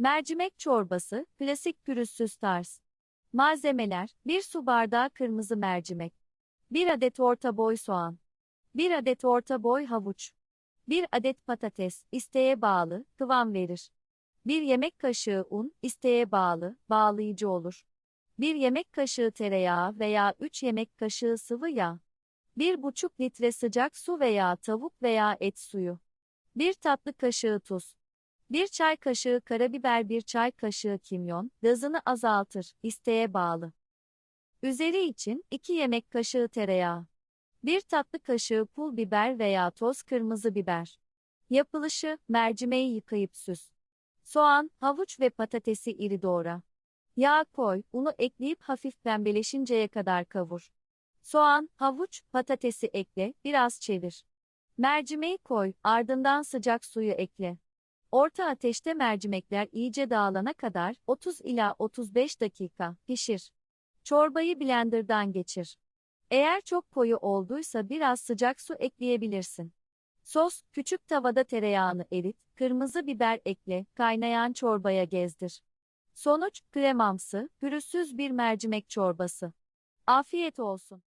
Mercimek çorbası, klasik pürüzsüz tarz. Malzemeler, 1 su bardağı kırmızı mercimek, 1 adet orta boy soğan, 1 adet orta boy havuç, 1 adet patates, isteğe bağlı, kıvam verir. 1 yemek kaşığı un, isteğe bağlı, bağlayıcı olur. 1 yemek kaşığı tereyağı veya 3 yemek kaşığı sıvı yağ. 1,5 litre sıcak su veya tavuk veya et suyu. 1 tatlı kaşığı tuz. 1 çay kaşığı karabiber 1 çay kaşığı kimyon, gazını azaltır, isteğe bağlı. Üzeri için 2 yemek kaşığı tereyağı. 1 tatlı kaşığı pul biber veya toz kırmızı biber. Yapılışı, mercimeği yıkayıp süz. Soğan, havuç ve patatesi iri doğra. Yağ koy, unu ekleyip hafif pembeleşinceye kadar kavur. Soğan, havuç, patatesi ekle, biraz çevir. Mercimeği koy, ardından sıcak suyu ekle. Orta ateşte mercimekler iyice dağılana kadar 30 ila 35 dakika pişir. Çorbayı blenderdan geçir. Eğer çok koyu olduysa biraz sıcak su ekleyebilirsin. Sos, küçük tavada tereyağını erit, kırmızı biber ekle, kaynayan çorbaya gezdir. Sonuç, kremamsı, pürüzsüz bir mercimek çorbası. Afiyet olsun.